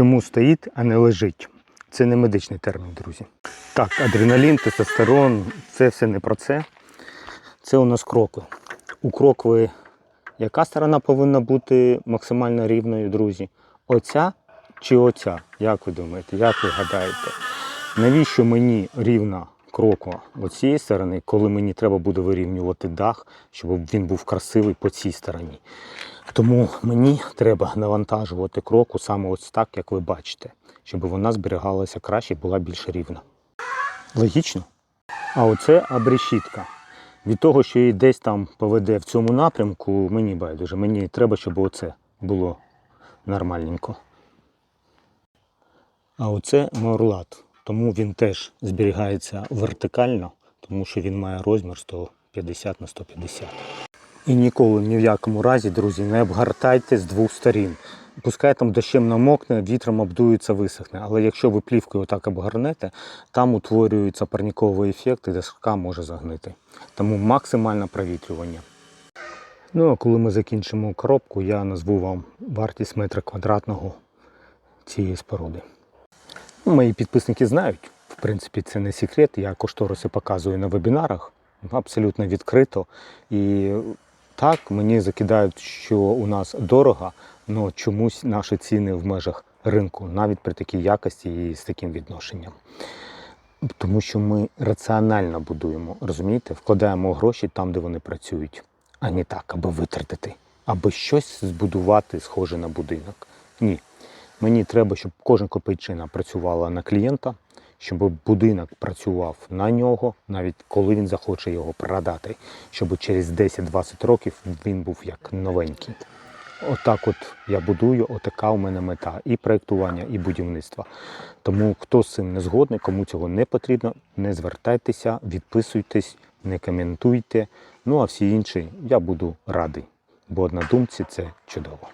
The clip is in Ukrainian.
Чому стоїть, а не лежить? Це не медичний термін, друзі. Так, адреналін, тестостерон це все не про це. Це у нас крокви. У крокви яка сторона повинна бути максимально рівною, друзі? Оця чи оця? Як ви думаєте? Як ви гадаєте? Навіщо мені рівна кроква оцієї сторони, коли мені треба буде вирівнювати дах, щоб він був красивий по цій стороні? Тому мені треба навантажувати кроку саме ось так, як ви бачите, щоб вона зберігалася краще і була більш рівна. Логічно? А оце абрешітка. Від того, що її десь там поведе в цьому напрямку, мені байдуже. Мені треба, щоб оце було нормальненько. А оце морлат. Тому він теж зберігається вертикально, тому що він має розмір 150 на 150. І ніколи ні в якому разі, друзі, не обгортайте з двох сторін. Пускай там дощем намокне, вітром обдується, висохне. Але якщо ви плівкою отак обгорнете, там утворюється парніковий ефект і доска може загнити. Тому максимальне провітрювання. Ну а коли ми закінчимо коробку, я назву вам вартість метра квадратного цієї споруди. Ну, Мої підписники знають, в принципі, це не секрет. Я кошториси показую на вебінарах абсолютно відкрито. І так, мені закидають, що у нас дорого, але чомусь наші ціни в межах ринку, навіть при такій якості і з таким відношенням. Тому що ми раціонально будуємо, розумієте, вкладаємо гроші там, де вони працюють, а не так, аби витратити, аби щось збудувати схоже на будинок. Ні. Мені треба, щоб кожен копійчина працювала на клієнта, щоб будинок працював на нього, навіть коли він захоче його продати, щоб через 10-20 років він був як новенький. Отак от я будую, отака у мене мета і проєктування, і будівництва. Тому хто з цим не згодний, кому цього не потрібно, не звертайтеся, відписуйтесь, не коментуйте. Ну а всі інші я буду радий, бо однодумці це чудово.